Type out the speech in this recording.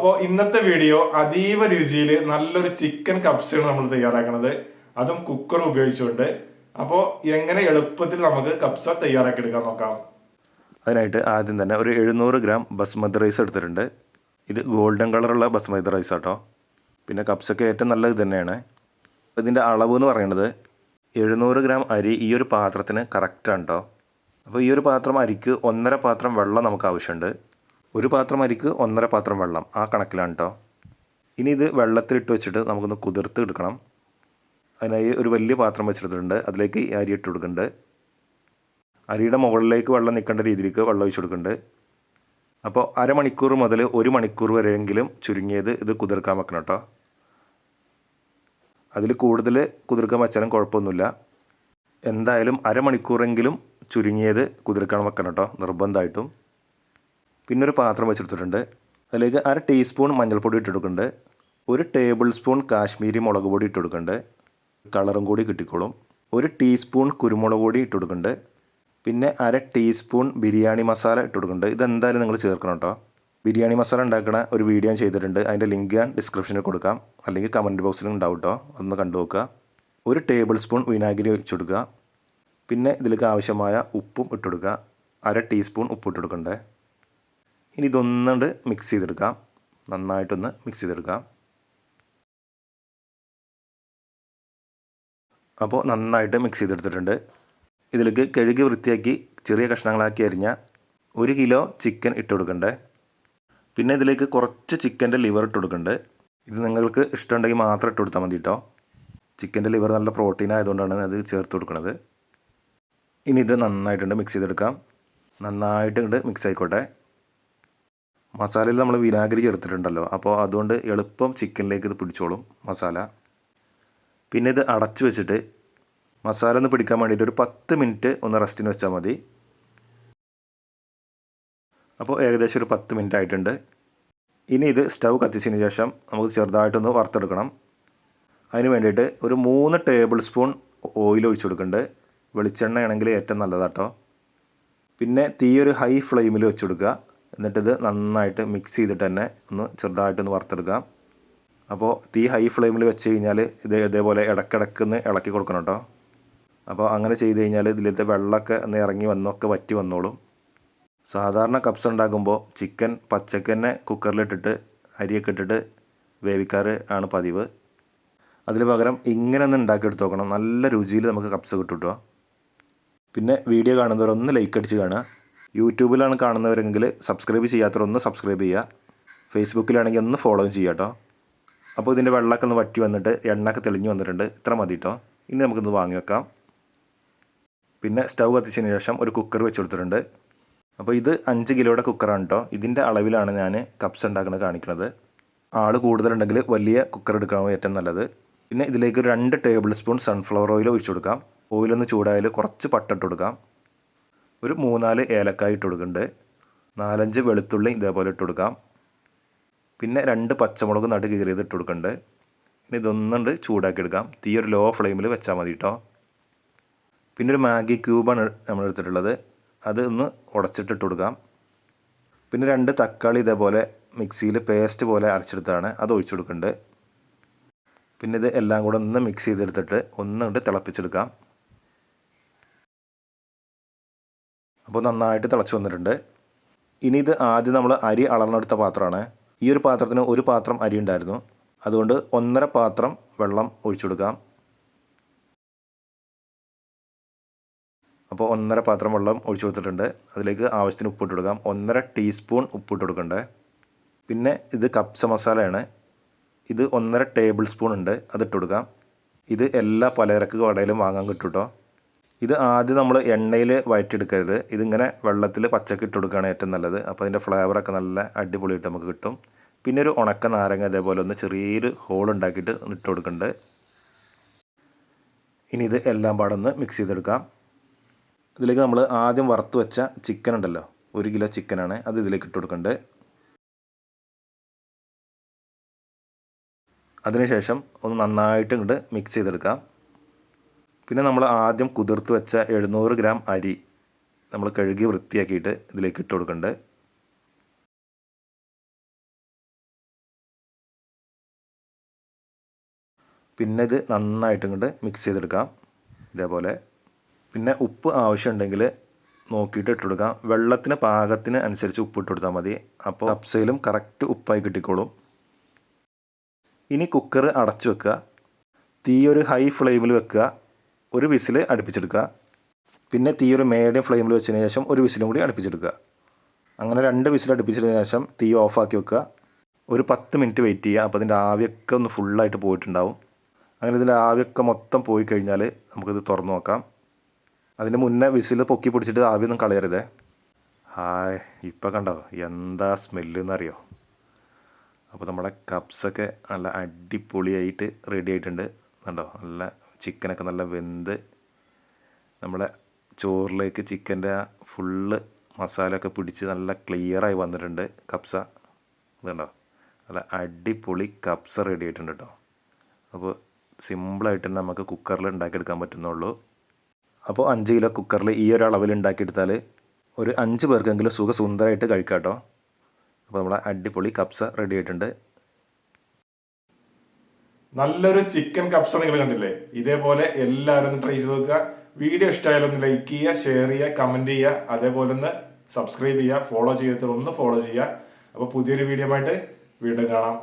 അപ്പോൾ ഇന്നത്തെ വീഡിയോ അതീവ രുചിയിൽ നല്ലൊരു ചിക്കൻ കപ്സയാണ് നമ്മൾ തയ്യാറാക്കുന്നത് അതും കുക്കർ ഉപയോഗിച്ചുകൊണ്ട്. അപ്പോൾ എങ്ങനെ എളുപ്പത്തിൽ നമുക്ക് കപ്സ തയ്യാറാക്കി എടുക്കാൻ നോക്കാം. അതിനായിട്ട് ആദ്യം തന്നെ ഒരു എഴുന്നൂറ് ഗ്രാം ബസ്മതി റൈസ് എടുത്തിട്ടുണ്ട്. ഇത് ഗോൾഡൻ കളറുള്ള ബസ്മതി റൈസ് ആട്ടോ. പിന്നെ കപ്സൊക്കെ ഏറ്റവും നല്ലത് തന്നെയാണ്. ഇതിന്റെ അളവ് എന്ന് പറയുന്നത് എഴുന്നൂറ് ഗ്രാം അരി ഈ ഒരു പാത്രത്തിന് കറക്റ്റാണ് കേട്ടോ അപ്പോൾ ഈ ഒരു പാത്രം അരിക്ക് ഒന്നര പാത്രം വെള്ളം നമുക്ക് ആവശ്യമുണ്ട്. ഒരു പാത്രം അരിക്ക് ഒന്നര പാത്രം വെള്ളം. ആ കണക്കിലാണ് കേട്ടോ ഇനി ഇത് വെള്ളത്തിലിട്ട് വെച്ചിട്ട് നമുക്കൊന്ന് കുതിർത്ത് എടുക്കണം. അതിനായി ഒരു വലിയ പാത്രം വെച്ചെടുത്തിട്ടുണ്ട് അതിലേക്ക് ഈ അരി ഇട്ട് കൊടുക്കുന്നുണ്ട് അരിയുടെ മുകളിലേക്ക് വെള്ളം നിൽക്കേണ്ട രീതിയിലേക്ക് വെള്ളം ഒഴിച്ചു കൊടുക്കുന്നുണ്ട് അപ്പോൾ അരമണിക്കൂർ മുതൽ ഒരു മണിക്കൂർ വരെയെങ്കിലും ചുരുങ്ങിയത് ഇത് കുതിർക്കാൻ വെക്കണം കേട്ടോ അതിൽ കൂടുതൽ കുതിർക്കാൻ വെച്ചാലും കുഴപ്പമൊന്നുമില്ല. എന്തായാലും അരമണിക്കൂറെങ്കിലും ചുരുങ്ങിയത് കുതിർക്കാൻ വെക്കണം കേട്ടോ നിർബന്ധമായിട്ടും. പിന്നെ ഒരു പാത്രം വെച്ചെടുത്തിട്ടുണ്ട്. അതിലേക്ക് അര ടീസ്പൂൺ മഞ്ഞൾപ്പൊടി ഇട്ട് കൊടുക്കുന്നുണ്ട് ഒരു ടേബിൾ സ്പൂൺ കാശ്മീരി മുളക് പൊടി ഇട്ടെടുക്കുന്നുണ്ട്. കളറും കൂടി കിട്ടിക്കോളും. ഒരു ടീസ്പൂൺ കുരുമുളക് പൊടി ഇട്ട് കൊടുക്കുന്നുണ്ട് പിന്നെ അര ടീസ്പൂൺ ബിരിയാണി മസാല ഇട്ട് കൊടുക്കുന്നുണ്ട് ഇതെന്തായാലും നിങ്ങൾ ചേർക്കണം കേട്ടോ. ബിരിയാണി മസാല ഉണ്ടാക്കണ ഒരു വീഡിയോ ഞാൻ ചെയ്തിട്ടുണ്ട്. അതിന്റെ ലിങ്ക് ഞാൻ ഡിസ്ക്രിപ്ഷനിൽ കൊടുക്കാം. അല്ലെങ്കിൽ കമന്റ് ബോക്സിലും ഉണ്ടാവും കേട്ടോ. ഒന്ന് കണ്ടു നോക്കുക. ഒരു ടേബിൾ സ്പൂൺ വിനാഗിരി ഒഴിച്ചു കൊടുക്കുക പിന്നെ ഇതിലേക്ക് ആവശ്യമായ ഉപ്പും ഇട്ടുകൊടുക്കുക അര ടീസ്പൂൺ ഉപ്പ് ഇട്ട് കൊടുക്കണ്ടേ ഇനി ഇതൊന്നുകൊണ്ട് മിക്സ് ചെയ്തെടുക്കാം. നന്നായിട്ടൊന്ന് മിക്സ് ചെയ്തെടുക്കാം. അപ്പോൾ നന്നായിട്ട് മിക്സ് ചെയ്തെടുത്തിട്ടുണ്ട്. ഇതിലേക്ക് കഴുകി വൃത്തിയാക്കി ചെറിയ കഷ്ണങ്ങളാക്കി അരിഞ്ഞ ഒരു കിലോ ചിക്കൻ ഇട്ട് കൊടുക്കണ്ടേ? പിന്നെ ഇതിലേക്ക് കുറച്ച് ചിക്കന്റെ ലിവർ ഇട്ട് കൊടുക്കണ്ടേ. ഇത് നിങ്ങൾക്ക് ഇഷ്ടമുണ്ടെങ്കിൽ മാത്രം ഇട്ട് കൊടുത്താൽ മതി കേട്ടോ ചിക്കന്റെ ലിവർ നല്ല പ്രോട്ടീൻ ആയതുകൊണ്ടാണ് അത് ചേർത്ത് കൊടുക്കുന്നത് ഇനി ഇത് നന്നായിട്ടുണ്ട് മിക്സ് ചെയ്തെടുക്കാം. നന്നായിട്ട് ഇങ്ങോട്ട് മിക്സ് ആയിക്കോട്ടെ. മസാലയിൽ നമ്മൾ വിനാഗിരി ചേർത്തിട്ടുണ്ടല്ലോ. അപ്പോൾ അതുകൊണ്ട് എളുപ്പം ചിക്കനിലേക്ക് ഇത് പിടിച്ചോളും മസാല. പിന്നെ ഇത് അടച്ചു വെച്ചിട്ട് മസാല ഒന്ന് പിടിക്കാൻ വേണ്ടിയിട്ട് ഒരു പത്ത് മിനിറ്റ് ഒന്ന് റെസ്റ്റിന് വെച്ചാൽ മതി. അപ്പോൾ ഏകദേശം ഒരു പത്ത് മിനിറ്റ് ആയിട്ടുണ്ട്. ഇനി ഇത് സ്റ്റൗ കത്തിച്ചതിന് ശേഷം നമുക്ക് ചെറുതായിട്ടൊന്ന് വറുത്തെടുക്കണം. അതിന് വേണ്ടിയിട്ട് ഒരു മൂന്ന് ടേബിൾ സ്പൂൺ ഓയിൽ ഒഴിച്ചു കൊടുക്കുന്നുണ്ട്. വെളിച്ചെണ്ണ ആണെങ്കിൽ ഏറ്റവും നല്ലതാട്ടോ. പിന്നെ തീയൊരു ഹൈ ഫ്ലെയിമിൽ വെച്ച് കൊടുക്കുക. എന്നിട്ടിത് നന്നായിട്ട് മിക്സ് ചെയ്തിട്ട് തന്നെ ഒന്ന് ചെറുതായിട്ടൊന്ന് വറുത്തെടുക്കാം അപ്പോൾ തീ ഹൈ ഫ്ലെയിമിൽ വെച്ച് കഴിഞ്ഞാൽ ഇത് ഇതേപോലെ ഇടയ്ക്കിടയ്ക്കൊന്ന് ഇളക്കി കൊടുക്കണം കേട്ടോ അപ്പോൾ അങ്ങനെ ചെയ്ത് കഴിഞ്ഞാൽ ഇതിലത്തെ വെള്ളമൊക്കെ ഒന്ന് ഇറങ്ങി വന്നൊക്കെ വറ്റി വന്നോളും. സാധാരണ കപ്സ് ഉണ്ടാക്കുമ്പോൾ ചിക്കൻ പച്ചക്ക് തന്നെ കുക്കറിലിട്ടിട്ട് അരിയൊക്കെ ഇട്ടിട്ട് വേവിക്കാറ് ആണ് പതിവ്. അതിന് പകരം ഇങ്ങനെ ഒന്ന് ഉണ്ടാക്കിയെടുത്ത് നോക്കണം. നല്ല രുചിയിൽ നമുക്ക് കപ്സ് കിട്ടും കേട്ടോ പിന്നെ വീഡിയോ കാണുന്നവരൊന്ന് ലൈക്ക് അടിച്ച് കാണുക. യൂട്യൂബിലാണ് കാണുന്നവരെങ്കിൽ സബ്സ്ക്രൈബ് ചെയ്യാത്തവർ ഒന്ന് സബ്സ്ക്രൈബ് ചെയ്യുക. ഫേസ്ബുക്കിലാണെങ്കിൽ ഒന്ന് ഫോളോയും ചെയ്യുക കേട്ടോ അപ്പോൾ ഇതിന്റെ വെള്ളമൊക്കെ ഒന്ന് വറ്റി വന്നിട്ട് എണ്ണയൊക്കെ തെളിഞ്ഞ് വന്നിട്ടുണ്ട്. ഇത്ര മതി കേട്ടോ ഇനി നമുക്കിന്ന് വാങ്ങി വെക്കാം. പിന്നെ സ്റ്റൗ കത്തിച്ചതിന് ശേഷം ഒരു കുക്കർ വെച്ച് കൊടുത്തിട്ടുണ്ട്. അപ്പോൾ ഇത് അഞ്ച് കിലോയുടെ കുക്കറാണ് കേട്ടോ ഇതിന്റെ അളവിലാണ് ഞാൻ കപ്സ് ഉണ്ടാക്കുന്നത് കാണിക്കുന്നത്. ആൾ കൂടുതലുണ്ടെങ്കിൽ വലിയ കുക്കർ എടുക്കണം ഏറ്റവും നല്ലത്. പിന്നെ ഇതിലേക്ക് രണ്ട് ടേബിൾ സ്പൂൺ സൺഫ്ലവർ ഓയിൽ ഒഴിച്ചു കൊടുക്കാം. ഓയിലൊന്ന് ചൂടായാൽ കുറച്ച് പട്ടിട്ട് കൊടുക്കാം. ഒരു മൂന്നാൽ ഏലക്കായ ഇട്ട് കൊടുക്കുന്നുണ്ട്. നാലഞ്ച് വെളുത്തുള്ളി ഇതേപോലെ ഇട്ട് കൊടുക്കാം. പിന്നെ രണ്ട് പച്ചമുളക് നടു കീറിയത് ഇട്ട് കൊടുക്കുന്നുണ്ട്. ഇനി ഇതൊന്നുണ്ട് ചൂടാക്കി എടുക്കാം. തീ ഒരു ലോ ഫ്ലെയിമിൽ വെച്ചാൽ മതി കേട്ടോ പിന്നെ ഒരു മാഗി ക്യൂബാണ് നമ്മൾ എടുത്തിട്ടുള്ളത്. അത് ഒന്ന് ഉടച്ചിട്ടിട്ട് കൊടുക്കാം. പിന്നെ രണ്ട് തക്കാളി ഇതേപോലെ മിക്സിയിൽ പേസ്റ്റ് പോലെ അരച്ചെടുത്താണ് അത് ഒഴിച്ചു കൊടുക്കുന്നുണ്ട്. പിന്നെ ഇത് എല്ലാം കൂടെ ഒന്ന് മിക്സ് ചെയ്തെടുത്തിട്ട് ഒന്നുകൊണ്ട് തിളപ്പിച്ചെടുക്കാം. അപ്പോൾ നന്നായിട്ട് തിളച്ച് വന്നിട്ടുണ്ട്. ഇനി ഇത് ആദ്യം നമ്മൾ അരി അളന്നെടുത്ത പാത്രമാണ്. ഈ ഒരു പാത്രത്തിന് ഒരു പാത്രം അരി ഉണ്ടായിരുന്നു. അതുകൊണ്ട് ഒന്നര പാത്രം വെള്ളം ഒഴിച്ചു കൊടുക്കാം. അപ്പോൾ ഒന്നര പാത്രം വെള്ളം ഒഴിച്ചു കൊടുത്തിട്ടുണ്ട്. അതിലേക്ക് ആവശ്യത്തിന് ഉപ്പിട്ട് കൊടുക്കാം. ഒന്നര ടീസ്പൂൺ ഉപ്പിട്ട് കൊടുക്കണ്ടേ. പിന്നെ ഇത് കപ്സ മസാലയാണ് ഇത് ഒന്നര ടേബിൾ സ്പൂൺ ഉണ്ട്. അതിട്ട് കൊടുക്കാം. ഇത് എല്ലാ പലചരക്ക് കടയിലും വാങ്ങാൻ കിട്ടും കേട്ടോ. ഇത് ആദ്യം നമ്മൾ എണ്ണയിൽ വയറ്റിയെടുക്കരുത്. ഇതിങ്ങനെ വെള്ളത്തിൽ പച്ചക്ക് ഇട്ട് കൊടുക്കുകയാണ് ഏറ്റവും നല്ലത്. അപ്പോൾ അതിന്റെ ഫ്ലേവറൊക്കെ നല്ല അടിപൊളിയായിട്ട് നമുക്ക് കിട്ടും. പിന്നെ ഒരു ഉണക്ക നാരങ്ങ ഇതേപോലെ ഒന്ന് ചെറിയൊരു ഹോൾ ഉണ്ടാക്കിയിട്ട് ഇട്ട് കൊടുക്കുന്നുണ്ട് ഇനി ഇത് എല്ലാം പാടൊന്ന് മിക്സ് ചെയ്തെടുക്കാം. ഇതിലേക്ക് നമ്മൾ ആദ്യം വറുത്ത് വെച്ച ചിക്കൻ ഉണ്ടല്ലോ ഒരു കിലോ ചിക്കനാണ് അത് ഇതിലേക്ക് ഇട്ട് കൊടുക്കുന്നുണ്ട് അതിനുശേഷം ഒന്ന് നന്നായിട്ട് ഇങ്ങോട്ട് മിക്സ് ചെയ്തെടുക്കാം. പിന്നെ നമ്മൾ ആദ്യം കുതിർത്ത് വെച്ച എഴുന്നൂറ് ഗ്രാം അരി നമ്മൾ കഴുകി വൃത്തിയാക്കിയിട്ട് ഇതിലേക്ക് ഇട്ട് കൊടുക്കേണ്ടത് പിന്നെ ഇത് നന്നായിട്ട് ഇങ്ങോട്ട് മിക്സ് ചെയ്തെടുക്കാം. ഇതേപോലെ. പിന്നെ ഉപ്പ് ആവശ്യമുണ്ടെങ്കിൽ നോക്കിയിട്ട് ഇട്ട് കൊടുക്കാം. വെള്ളത്തിന് പാകത്തിന് അനുസരിച്ച് ഉപ്പ് ഇട്ട് കൊടുത്താൽ മതി. അപ്പോൾ കപ്സയിലും കറക്റ്റ് ഉപ്പായി കിട്ടിക്കോളും. ഇനി കുക്കർ അടച്ചു വെക്കുക. തീ ഒരു ഹൈ ഫ്ലെയിമിൽ വെക്കുക. ഒരു വിസിൽ അടുപ്പിച്ചെടുക്കുക. പിന്നെ തീ ഒരു മീഡിയം ഫ്ലെയിമിൽ വെച്ചതിന് ശേഷം ഒരു വിസിലും കൂടി അടുപ്പിച്ചെടുക്കുക. അങ്ങനെ രണ്ട് വിസിൽ അടുപ്പിച്ചതിന് ശേഷം തീ ഓഫാക്കി വെക്കുക. ഒരു പത്ത് മിനിറ്റ് വെയിറ്റ് ചെയ്യുക. അപ്പോൾ അതിന്റെ ആവിയൊക്കെ ഒന്ന് ഫുള്ളായിട്ട് പോയിട്ടുണ്ടാവും. അങ്ങനെ ഇതിന്റെ ആവിയൊക്കെ മൊത്തം പോയി കഴിഞ്ഞാൽ നമുക്കിത് തുറന്നു നോക്കാം. അതിന് മുന്നേ വിസിൽ പൊക്കി പിടിച്ചിട്ട് ആവിയൊന്നും കളയരുതേ. ഹായ് ഇപ്പം കണ്ടോ? എന്താ സ്മെല്ല് എന്നറിയോ അപ്പോൾ നമ്മുടെ കപ്സൊക്കെ നല്ല അടിപൊളിയായിട്ട് റെഡി ആയിട്ടുണ്ട്. കണ്ടോ? നല്ല ചിക്കനൊക്കെ നല്ല വെന്ത് നമ്മുടെ ചോറിലേക്ക് ചിക്കന്റെ ഫുള്ള് മസാലയൊക്കെ പിടിച്ച് നല്ല ക്ലിയറായി വന്നിട്ടുണ്ട്. കപ്സ ഇതുണ്ടോ? നല്ല അടിപൊളി കപ്സ റെഡി ആയിട്ടുണ്ട് കേട്ടോ അപ്പോൾ സിമ്പിളായിട്ട് തന്നെ നമുക്ക് കുക്കറിൽ ഉണ്ടാക്കിയെടുക്കാൻ പറ്റുന്നുള്ളൂ. അപ്പോൾ അഞ്ച് കിലോ കുക്കറിൽ ഈ ഒരു അളവിൽ ഉണ്ടാക്കിയെടുത്താൽ ഒരു അഞ്ച് പേർക്കെങ്കിലും സുഖസുന്ദരമായിട്ട് കഴിക്കാം കേട്ടോ അപ്പോൾ നമ്മളെ അടിപൊളി കപ്സ റെഡി ആയിട്ടുണ്ട്. നല്ലൊരു ചിക്കൻ കപ്സ നിങ്ങൾ കണ്ടില്ലേ? ഇതേപോലെ എല്ലാവരും ട്രൈ ചെയ്ത് നോക്കുക. വീഡിയോ ഇഷ്ടമായാലും ഒന്ന് ലൈക്ക് ചെയ്യുക ഷെയർ ചെയ്യുക കമന്റ് ചെയ്യുക. അതേപോലെ ഒന്ന് സബ്സ്ക്രൈബ് ചെയ്യുക ഫോളോ ചെയ്യാത്തവർ ഒന്ന് ഫോളോ ചെയ്യുക. അപ്പോൾ പുതിയൊരു വീഡിയോ ആയിട്ട് വീണ്ടും കാണാം.